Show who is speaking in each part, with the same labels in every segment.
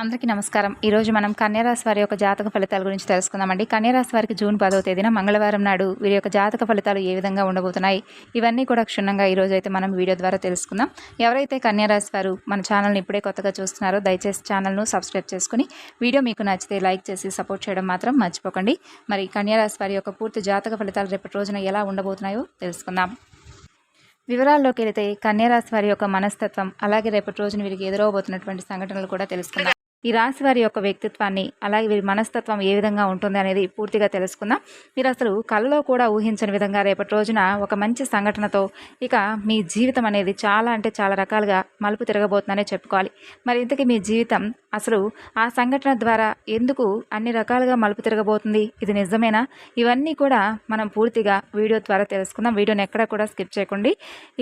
Speaker 1: అందరికీ నమస్కారం. ఈరోజు మనం కన్యారాశి వారి యొక్క జాతక ఫలితాల గురించి తెలుసుకుందామండి. కన్యారాశి వారికి జూన్ పదవ తేదీన మంగళవారం నాడు వీరి యొక్క జాతక ఫలితాలు ఏ విధంగా ఉండబోతున్నాయి ఇవన్నీ కూడా క్షుణ్ణంగా ఈ రోజు అయితే మనం వీడియో ద్వారా తెలుసుకుందాం. ఎవరైతే కన్యారాశి వారు మన ఛానల్ని ఇప్పుడే కొత్తగా చూస్తున్నారో దయచేసి ఛానల్ను సబ్స్క్రైబ్ చేసుకుని వీడియో మీకు నచ్చితే లైక్ చేసి సపోర్ట్ చేయడం మాత్రం మర్చిపోకండి. మరి కన్యారాశి వారి యొక్క పూర్తి జాతక ఫలితాలు రేపటి రోజున ఎలా ఉండబోతున్నాయో తెలుసుకుందాం. వివరాల్లోకి వెళితే కన్యారాశి వారి యొక్క మనస్తత్వం అలాగే రేపటి రోజున వీరికి ఎదురవబోతున్నటువంటి సంఘటనలు కూడా తెలుసుకుందాం. ఈ రాశి వారి యొక్క వ్యక్తిత్వాన్ని అలాగే వీరి మనస్తత్వం ఏ విధంగా ఉంటుంది అనేది పూర్తిగా తెలుసుకుందాం. మీరు అసలు కళ్ళలో కూడా ఊహించని విధంగా రేపటి రోజున ఒక మంచి సంఘటనతో ఇక మీ జీవితం అనేది చాలా అంటే చాలా రకాలుగా మలుపు తిరగబోతుందనే చెప్పుకోవాలి. మరి ఇంతకీ మీ జీవితం అసలు ఆ సంఘటన ద్వారా ఎందుకు అన్ని రకాలుగా మలుపు తిరగబోతుంది? ఇది నిజమేనా? ఇవన్నీ కూడా మనం పూర్తిగా వీడియో ద్వారా తెలుసుకుందాం. వీడియోని ఎక్కడ కూడా స్కిప్ చేయకండి.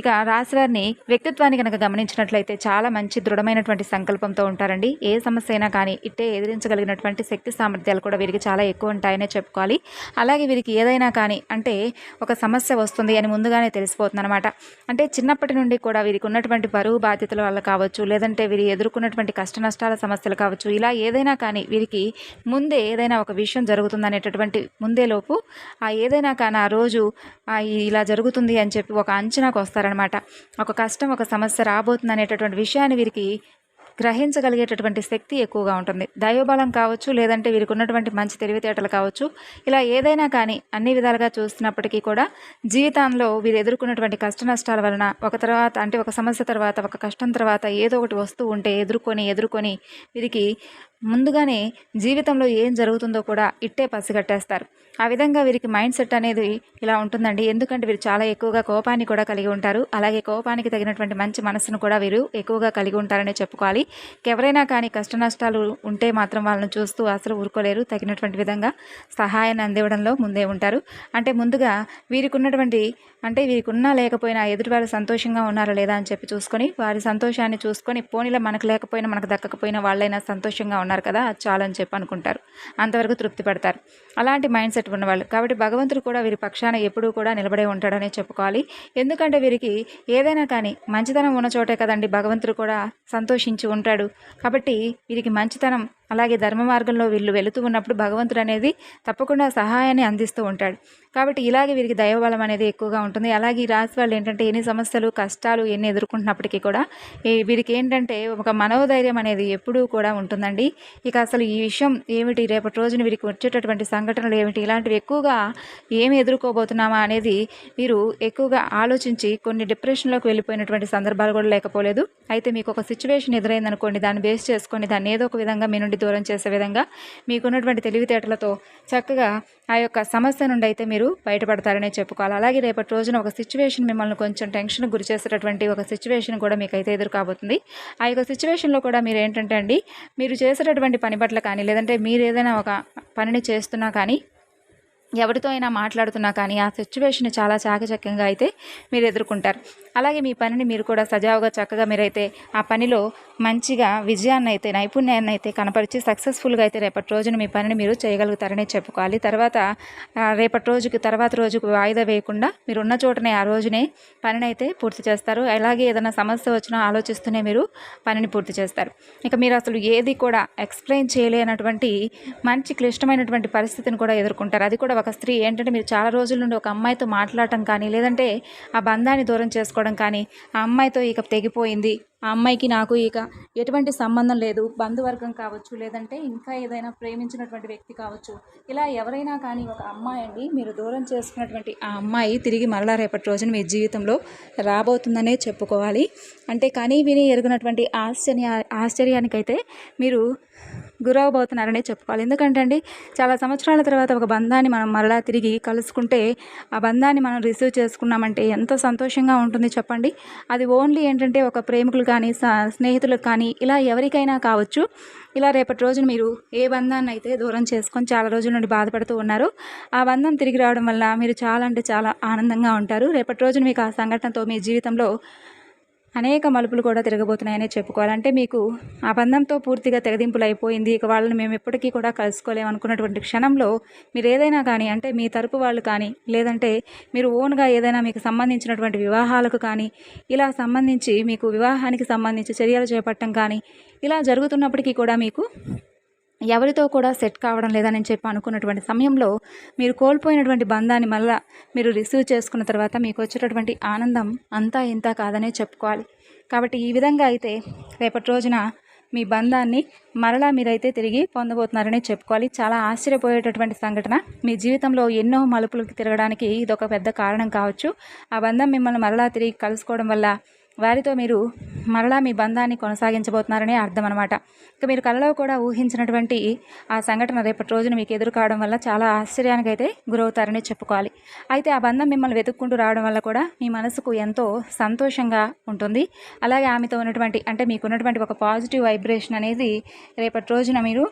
Speaker 1: ఇక రాశివారిని వ్యక్తిత్వాన్ని కనుక గమనించినట్లయితే చాలా మంచి దృఢమైనటువంటి సంకల్పంతో ఉంటారండి. ఏ సమస్య అయినా కానీ ఇట్టే ఎదిరించగలిగినటువంటి శక్తి సామర్థ్యాలు కూడా వీరికి చాలా ఎక్కువ ఉంటాయనే చెప్పుకోవాలి. అలాగే వీరికి ఏదైనా కానీ అంటే ఒక సమస్య వస్తుంది అని ముందుగానే తెలిసిపోతుంది అనమాట అంటే చిన్నప్పటి నుండి కూడా వీరికి ఉన్నటువంటి బరువు బాధ్యతల వల్ల కావచ్చు లేదంటే వీరి ఎదుర్కొన్నటువంటి కష్ట నష్టాల సమస్య సమస్యలు కావచ్చు ఇలా ఏదైనా కానీ వీరికి ముందే ఏదైనా ఒక విషయం జరుగుతుందనేటటువంటి ముందే లోపు ఆ ఏదైనా కానీ ఆ రోజు ఇలా జరుగుతుంది అని చెప్పి ఒక అంచనాకు వస్తారనమాట ఒక కష్టం ఒక సమస్య రాబోతుంది అనేటటువంటి విషయాన్ని వీరికి గ్రహించగలిగేటటువంటి శక్తి ఎక్కువగా ఉంటుంది. దైవబలం కావచ్చు లేదంటే వీరికి ఉన్నటువంటి మంచి తెలివితేటలు కావచ్చు ఇలా ఏదైనా కానీ అన్ని విధాలుగా చూస్తున్నప్పటికీ కూడా జీవితంలో వీరు ఎదుర్కొన్నటువంటి కష్ట నష్టాల వలన ఒక తర్వాత అంటే ఒక సమస్య తర్వాత ఒక కష్టం తర్వాత ఏదో ఒకటి వస్తూ ఉంటే ఎదుర్కొని ఎదుర్కొని వీరికి ముందుగానే జీవితంలో ఏం జరుగుతుందో కూడా ఇట్టే పసిగట్టేస్తారు. ఆ విధంగా వీరికి మైండ్ సెట్ అనేది ఇలా ఉంటుందండి. ఎందుకంటే వీరు చాలా ఎక్కువగా కోపాన్ని కూడా కలిగి ఉంటారు. అలాగే కోపానికి తగినటువంటి మంచి మనసును కూడా వీరు ఎక్కువగా కలిగి ఉంటారని చెప్పుకోవాలి. ఎవరైనా కానీ కష్ట నష్టాలు ఉంటే మాత్రం వాళ్ళని చూస్తూ అసలు ఊరుకోలేరు. తగినటువంటి విధంగా సహాయాన్ని అందివ్వడంలో ముందే ఉంటారు. అంటే ముందుగా వీరికి ఉన్నటువంటి అంటే వీరికి ఉన్నా లేకపోయినా ఎదుటి వాళ్ళు సంతోషంగా ఉన్నారా లేదా అని చెప్పి చూసుకొని వారి సంతోషాన్ని చూసుకొని పోనీలో మనకు లేకపోయినా మనకు దక్కకపోయినా వాళ్ళైనా సంతోషంగా ఉన్నారు కదా అది చాలు అని చెప్పి అనుకుంటారు. అంతవరకు తృప్తి పడతారు. అలాంటి మైండ్ సెట్ ఉన్నవాళ్ళు. కాబట్టి భగవంతుడు కూడా వీరి పక్షాన ఎప్పుడూ కూడా నిలబడే ఉంటాడనే చెప్పుకోవాలి. ఎందుకంటే వీరికి ఏదైనా కానీ మంచితనం ఉన్న చోటే కదండి భగవంతుడు కూడా సంతోషించి ఉంటాడు. కాబట్టి వీరికి మంచితనం అలాగే ధర్మ మార్గంలో వీళ్ళు వెళుతూ ఉన్నప్పుడు భగవంతుడు అనేది తప్పకుండా సహాయాన్ని అందిస్తూ ఉంటాడు. కాబట్టి ఇలాగే వీరికి దైవబలం అనేది ఎక్కువగా ఉంటుంది. అలాగే ఈ రాశి వాళ్ళు ఏంటంటే ఎన్ని సమస్యలు కష్టాలు ఎన్ని ఎదుర్కొంటున్నప్పటికీ కూడా వీరికి ఏంటంటే ఒక మనోధైర్యం అనేది ఎప్పుడూ కూడా ఉంటుందండి. ఇక అసలు ఈ విషయం ఏమిటి రేపటి రోజున వీరికి వచ్చేటటువంటి సంఘటనలు ఏమిటి ఇలాంటివి ఎక్కువగా ఏమి ఎదుర్కోబోతున్నామా అనేది వీరు ఎక్కువగా ఆలోచించి కొన్ని డిప్రెషన్లోకి వెళ్ళిపోయినటువంటి సందర్భాలు కూడా లేకపోలేదు. అయితే మీకు ఒక సిచ్యువేషన్ ఎదురైందనుకోండి దాన్ని బేస్ చేసుకొని దాన్ని ఏదో ఒక విధంగా మీ నుండి దూరం చేసే విధంగా మీకున్నటువంటి తెలివితేటలతో చక్కగా ఆ యొక్క సమస్య నుండి అయితే మీరు బయటపడతారనే చెప్పుకోవాలి. అలాగే రేపటి రోజున ఒక సిచ్యువేషన్ మిమ్మల్ని కొంచెం టెన్షన్ గురి చేసేటటువంటి ఒక సిచ్యువేషన్ కూడా మీకు అయితే ఎదురు కాబోతుంది ఆ యొక్క సిచ్యువేషన్లో కూడా మీరు ఏంటంటే అండి మీరు చేసేటటువంటి పని పట్ల కానీ లేదంటే మీరు ఏదైనా ఒక పనిని చేస్తున్నా కానీ ఎవరితో అయినా మాట్లాడుతున్నా కానీ ఆ సిచ్యువేషన్ చాలా చాకచక్యంగా అయితే మీరు ఎదుర్కొంటారు. అలాగే మీ పనిని మీరు కూడా సజావుగా చక్కగా మీరైతే ఆ పనిలో మంచిగా విజయాన్ని అయితే నైపుణ్యాన్ని అయితే కనపరిచి సక్సెస్ఫుల్గా అయితే రేపటి రోజున మీ పనిని మీరు చేయగలుగుతారనే చెప్పుకోవాలి. తర్వాత రేపటి రోజుకి తర్వాత రోజుకు వాయిదా వేయకుండా మీరు ఉన్న చోటనే ఆ రోజునే పనిని అయితే పూర్తి చేస్తారు. అలాగే ఏదైనా సమస్య వచ్చినా ఆలోచిస్తూనే మీరు పనిని పూర్తి చేస్తారు. ఇక మీరు అసలు ఏది కూడా ఎక్స్ప్లెయిన్ చేయలేనటువంటి మంచి క్లిష్టమైనటువంటి పరిస్థితిని కూడా ఎదుర్కొంటారు. అది కూడా ఒక స్త్రీ ఏంటంటే మీరు చాలా రోజుల నుండి ఒక అమ్మాయితో మాట్లాడటం కానీ లేదంటే ఆ బంధాన్ని దూరం చేసుకోవడం కానీ ఆ అమ్మాయితో ఇక తెగిపోయింది. ఆ అమ్మాయికి నాకు ఇక ఎటువంటి సంబంధం లేదు. బంధువర్గం కావచ్చు లేదంటే ఇంకా ఏదైనా ప్రేమించినటువంటి వ్యక్తి కావచ్చు. ఇలా ఎవరైనా కానీ ఒక అమ్మాయి అండి మీరు దూరం చేసుకున్నటువంటి ఆ అమ్మాయి తిరిగి మరలా రేపటి రోజున మీ జీవితంలో రాబోతుందనే చెప్పుకోవాలి. అంటే కానీ విని ఎరుగునటువంటి ఆశ్చర్య ఆశ్చర్యానికైతే మీరు గురవబోతున్నారనే చెప్పుకోవాలి. ఎందుకంటే అండి చాలా సంవత్సరాల తర్వాత ఒక బంధాన్ని మనం మరలా తిరిగి కలుసుకుంటే ఆ బంధాన్ని మనం రిసీవ్ చేసుకున్నామంటే ఎంత సంతోషంగా ఉంటుంది చెప్పండి. అది ఓన్లీ ఏంటంటే ఒక ప్రేమికులు కానీ స్నేహితులకు కానీ ఇలా ఎవరికైనా కావచ్చు. ఇలా రేపటి రోజున మీరు ఏ బంధాన్ని అయితే దూరం చేసుకొని చాలా రోజుల నుండి బాధపడుతూ ఉన్నారు ఆ బంధం తిరిగి రావడం వల్ల మీరు చాలా అంటే చాలా ఆనందంగా ఉంటారు. రేపటి రోజున మీకు ఆ సంఘటనతో మీ జీవితంలో అనేక మలుపులు కూడా తిరగబోతున్నాయనే చెప్పుకోవాలంటే మీకు ఆ బంధంతో పూర్తిగా తెగదింపులు అయిపోయింది. ఇక వాళ్ళని మేము ఎప్పటికీ కూడా కలుసుకోలేము అనుకున్నటువంటి క్షణంలో మీరు ఏదైనా కానీ అంటే మీ తరపు వాళ్ళు కానీ లేదంటే మీరు ఓన్గా ఏదైనా మీకు సంబంధించినటువంటి వివాహాలకు కానీ ఇలా సంబంధించి మీకు వివాహానికి సంబంధించి చర్యలు చేపట్టడం కానీ ఇలా జరుగుతున్నప్పటికీ కూడా మీకు ఎవరితో కూడా సెట్ కావడం లేదని చెప్పి అనుకున్నటువంటి సమయంలో మీరు కోల్పోయినటువంటి బంధాన్ని మళ్ళా మీరు రిసీవ్ చేసుకున్న తర్వాత మీకు వచ్చేటటువంటి ఆనందం అంతా ఇంత కాదనే చెప్పుకోవాలి. కాబట్టి ఈ విధంగా అయితే రేపటి రోజున మీ బంధాన్ని మరలా మీరైతే తిరిగి పొందబోతున్నారని చెప్పుకోవాలి. చాలా ఆశ్చర్యపోయేటటువంటి సంఘటన. మీ జీవితంలో ఎన్నో మలుపులకు తిరగడానికి ఇది ఒక పెద్ద కారణం కావచ్చు. ఆ బంధం మిమ్మల్ని మరలా తిరిగి కలుసుకోవడం వల్ల వారితో మీరు మరలా మీ బంధాన్ని కొనసాగించబోతున్నారనే అర్థం అనమాట ఇక మీరు కలలో కూడా ఊహించినటువంటి ఆ సంఘటన రేపటి రోజున మీకు ఎదురు కావడం వల్ల చాలా ఆశ్చర్యానికి అయితే గురవుతారని చెప్పుకోవాలి. అయితే ఆ బంధం మిమ్మల్ని వెతుక్కుంటూ రావడం వల్ల కూడా మీ మనసుకు ఎంతో సంతోషంగా ఉంటుంది. అలాగే ఆమెతో ఉన్నటువంటి అంటే మీకు ఉన్నటువంటి ఒక పాజిటివ్ వైబ్రేషన్ అనేది రేపటి రోజున మీరు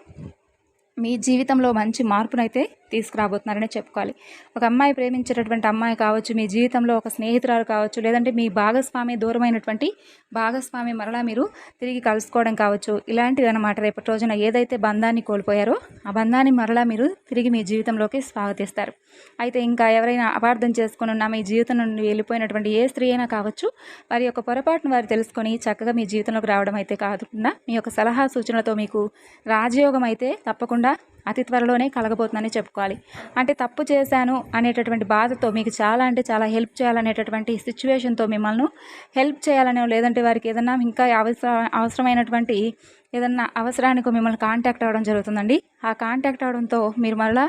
Speaker 1: మీ జీవితంలో మంచి మార్పునైతే తీసుకురాబోతున్నారని చెప్పుకోవాలి. ఒక అమ్మాయి ప్రేమించేటటువంటి అమ్మాయి కావచ్చు మీ జీవితంలో ఒక స్నేహితురాలు కావచ్చు లేదంటే మీ భాగస్వామి దూరమైనటువంటి భాగస్వామి మరలా మీరు తిరిగి కలుసుకోవడం కావచ్చు ఇలాంటివి అనమాట రేపటి రోజున ఏదైతే బంధాన్ని కోల్పోయారో ఆ బంధాన్ని మరలా మీరు తిరిగి మీ జీవితంలోకి స్వాగతిస్తారు. అయితే ఇంకా ఎవరైనా అపార్థం చేసుకుని ఉన్న మీ జీవితం నుండి వెళ్ళిపోయినటువంటి ఏ స్త్రీ అయినా కావచ్చు వారి యొక్క పొరపాటును వారు తెలుసుకొని చక్కగా మీ జీవితంలోకి రావడం అయితే కాకుండా మీ యొక్క సలహా సూచనలతో మీకు రాజయోగం అయితే తప్పకుండా అతి త్వరలోనే కలగబోతుందని చెప్పుకోవాలి. అంటే తప్పు చేశాను అనేటటువంటి బాధతో మీకు చాలా అంటే చాలా హెల్ప్ చేయాలనేటటువంటి సిచ్యువేషన్తో మిమ్మల్ని హెల్ప్ చేయాలనో లేదంటే వారికి ఏదన్నా ఇంకా అవసర అవసరమైనటువంటి ఏదన్నా అవసరానికి మిమ్మల్ని కాంటాక్ట్ అవ్వడం జరుగుతుందండి. ఆ కాంటాక్ట్ అవడంతో మీరు మరలా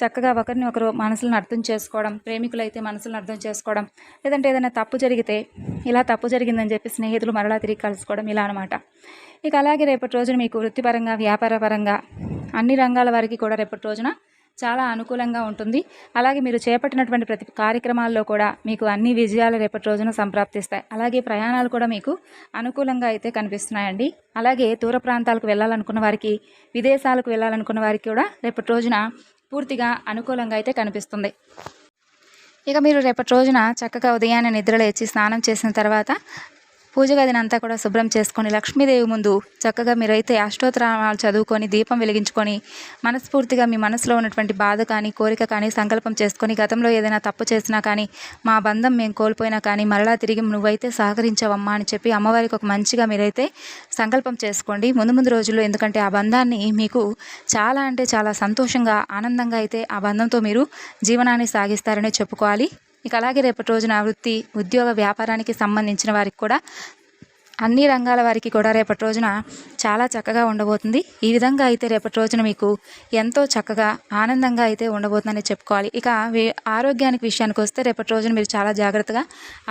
Speaker 1: చక్కగా ఒకరిని ఒకరు మనసులను అర్థం చేసుకోవడం ప్రేమికులైతే మనసులను అర్థం చేసుకోవడం లేదంటే ఏదైనా తప్పు జరిగితే ఇలా తప్పు జరిగిందని చెప్పి స్నేహితులు మరలా తిరిగి కలుసుకోవడం ఇలా అనమాట ఇక అలాగే రేపటి రోజున మీకు వృత్తిపరంగా వ్యాపారపరంగా అన్ని రంగాల వారికి కూడా రేపటి రోజున చాలా అనుకూలంగా ఉంటుంది. అలాగే మీరు చేపట్టినటువంటి ప్రతి కార్యక్రమాల్లో కూడా మీకు అన్ని విజయాలు రేపటి రోజున సంప్రాప్తిస్తాయి. అలాగే ప్రయాణాలు కూడా మీకు అనుకూలంగా అయితే కనిపిస్తున్నాయండి. అలాగే దూర ప్రాంతాలకు వెళ్ళాలనుకున్న వారికి విదేశాలకు వెళ్ళాలనుకున్న వారికి కూడా రేపటి రోజున పూర్తిగా అనుకూలంగా అయితే కనిపిస్తుంది. ఇక మీరు రేపటి రోజున చక్కగా ఉదయాన్నే నిద్రలేచి స్నానం చేసిన తర్వాత పూజ గదిని అంతా కూడా శుభ్రం చేసుకొని లక్ష్మీదేవి ముందు చక్కగా మీరైతే అష్టోత్తరాలు చదువుకొని దీపం వెలిగించుకొని మనస్ఫూర్తిగా మీ మనసులో ఉన్నటువంటి బాధ కానీ కోరిక కానీ సంకల్పం చేసుకొని గతంలో ఏదైనా తప్పు చేసినా కానీ మా బంధం మేము కోల్పోయినా కానీ మరలా తిరిగి నువ్వైతే సహకరించవమ్మా అని చెప్పి అమ్మవారికి ఒక మంచిగా మీరైతే సంకల్పం చేసుకోండి. ముందు ముందు రోజుల్లో ఎందుకంటే ఆ బంధాన్ని మీకు చాలా అంటే చాలా సంతోషంగా ఆనందంగా అయితే ఆ బంధంతో మీరు జీవనాన్ని సాగిస్తారనే చెప్పుకోవాలి. ఇక అలాగే రేపటి రోజున వృత్తి ఉద్యోగ వ్యాపారానికి సంబంధించిన వారికి కూడా అన్ని రంగాల వారికి కూడా రేపటి రోజున చాలా చక్కగా ఉండబోతుంది. ఈ విధంగా అయితే రేపటి రోజున మీకు ఎంతో చక్కగా ఆనందంగా అయితే ఉండబోతుందని చెప్పుకోవాలి. ఇక ఆరోగ్యానికి విషయానికి వస్తే రేపటి రోజున మీరు చాలా జాగ్రత్తగా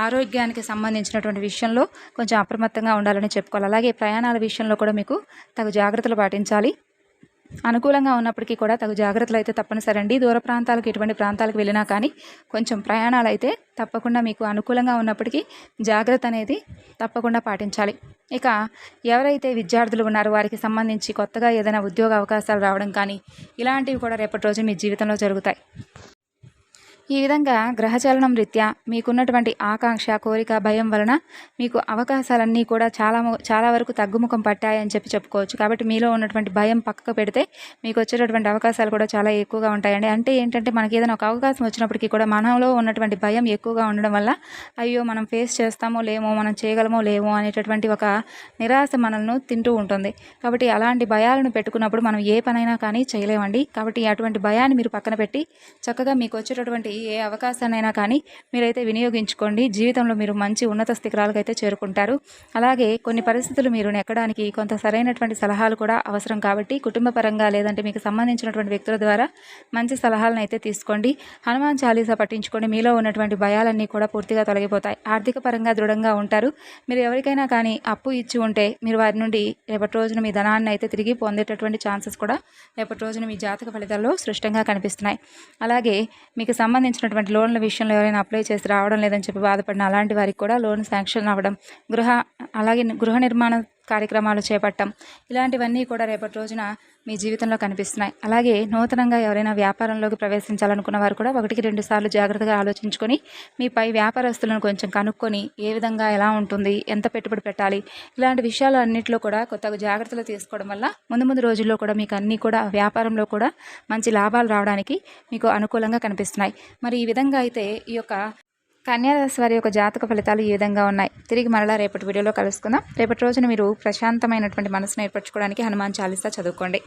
Speaker 1: ఆరోగ్యానికి సంబంధించినటువంటి విషయంలో కొంచెం అప్రమత్తంగా ఉండాలని చెప్పుకోవాలి. అలాగే ప్రయాణాల విషయంలో కూడా మీకు తగు జాగ్రత్తలు పాటించాలి. అనుకూలంగా ఉన్నప్పటికీ కూడా తగు జాగ్రత్తలు అయితే తప్పనిసరి అండి దూర ప్రాంతాలకు ఎటువంటి ప్రాంతాలకు వెళ్ళినా కానీ కొంచెం ప్రయాణాలు అయితే తప్పకుండా మీకు అనుకూలంగా ఉన్నప్పటికీ జాగ్రత్త అనేది తప్పకుండా పాటించాలి. ఇక ఎవరైతే విద్యార్థులు ఉన్నారో వారికి సంబంధించి కొత్తగా ఏదైనా ఉద్యోగ అవకాశాలు రావడం కానీ ఇలాంటివి కూడా రేపటి రోజు మీ జీవితంలో జరుగుతాయి. ఈ విధంగా గ్రహచలనం రీత్యా మీకున్నటువంటి ఆకాంక్ష కోరిక భయం వలన మీకు అవకాశాలన్నీ కూడా చాలా చాలా వరకు తగ్గుముఖం పట్టాయని చెప్పి చెప్పుకోవచ్చు. కాబట్టి మీలో ఉన్నటువంటి భయం పక్కకు పెడితే మీకు వచ్చేటటువంటి అవకాశాలు కూడా చాలా ఎక్కువగా ఉంటాయండి. అంటే ఏంటంటే మనకి ఏదైనా ఒక అవకాశం వచ్చినప్పటికీ కూడా మనలో ఉన్నటువంటి భయం ఎక్కువగా ఉండడం వల్ల అయ్యో మనం ఫేస్ చేస్తామో లేమో మనం చేయగలమో లేమో అనేటటువంటి ఒక నిరాశ మనల్ని తింటూ ఉంటుంది. కాబట్టి అలాంటి భయాలను పెట్టుకున్నప్పుడు మనం ఏ పనైనా కానీ చేయలేమండి. కాబట్టి అటువంటి భయాన్ని మీరు పక్కన పెట్టి చక్కగా మీకు వచ్చేటటువంటి ఏ అవకాశాన్నైనా కానీ మీరైతే వినియోగించుకోండి. జీవితంలో మీరు మంచి ఉన్నత స్థితిరాలకు అయితే చేరుకుంటారు. అలాగే కొన్ని పరిస్థితులు మీరు నెక్కడానికి కొంత సరైనటువంటి సలహాలు కూడా అవసరం కాబట్టి కుటుంబ పరంగా లేదంటే మీకు సంబంధించినటువంటి వ్యక్తుల ద్వారా మంచి సలహాలను అయితే తీసుకోండి. హనుమాన్ చాలీసా పట్టించుకోండి మీలో ఉన్నటువంటి భయాలన్నీ కూడా పూర్తిగా తొలగిపోతాయి. ఆర్థిక పరంగా దృఢంగా ఉంటారు. మీరు ఎవరికైనా కానీ అప్పు ఇచ్చి ఉంటే మీరు వారి నుండి రేపటి రోజున మీ ధనాన్ని అయితే తిరిగి పొందేటటువంటి ఛాన్సెస్ కూడా రేపటి రోజున మీ జాతక ఫలితాల్లో స్పష్టంగా కనిపిస్తున్నాయి. అలాగే మీకు సంబంధించిన సంబంధించినటువంటి లోన్ల విషయంలో ఎవరైనా అప్లై చేసి రావడం లేదని చెప్పి బాధపడిన అలాంటి వారికి కూడా లోన్ శాంక్షన్ అవ్వడం గృహ అలాగే గృహ నిర్మాణ కార్యక్రమాలు చేపట్టడం ఇలాంటివన్నీ కూడా రేపటి రోజున మీ జీవితంలో కనిపిస్తున్నాయి. అలాగే నూతనంగా ఎవరైనా వ్యాపారంలోకి ప్రవేశించాలనుకున్న వారు కూడా ఒకటికి రెండు సార్లు జాగ్రత్తగా ఆలోచించుకొని మీ పై వ్యాపారస్తులను కొంచెం కనుక్కొని ఏ విధంగా ఎలా ఉంటుంది ఎంత పెట్టుబడి పెట్టాలి ఇలాంటి విషయాలు అన్నింటిలో కూడా కొత్తగా జాగ్రత్తలు తీసుకోవడం వల్ల ముందు ముందు రోజుల్లో కూడా మీకు అన్నీ కూడా వ్యాపారంలో కూడా మంచి లాభాలు రావడానికి మీకు అనుకూలంగా కనిపిస్తున్నాయి. మరి ఈ విధంగా అయితే ఈ యొక్క కన్యారాశి వారి యొక్క జాతక ఫలితాలు ఈ విధంగా ఉన్నాయి. తిరిగి మరలా రేపటి వీడియోలో కలుసుకుందాం. రేపటి రోజున మీరు ప్రశాంతమైనటువంటి మనసును ఏర్పరచుకోవడానికి హనుమాన్ చాలీసా చదువుకోండి.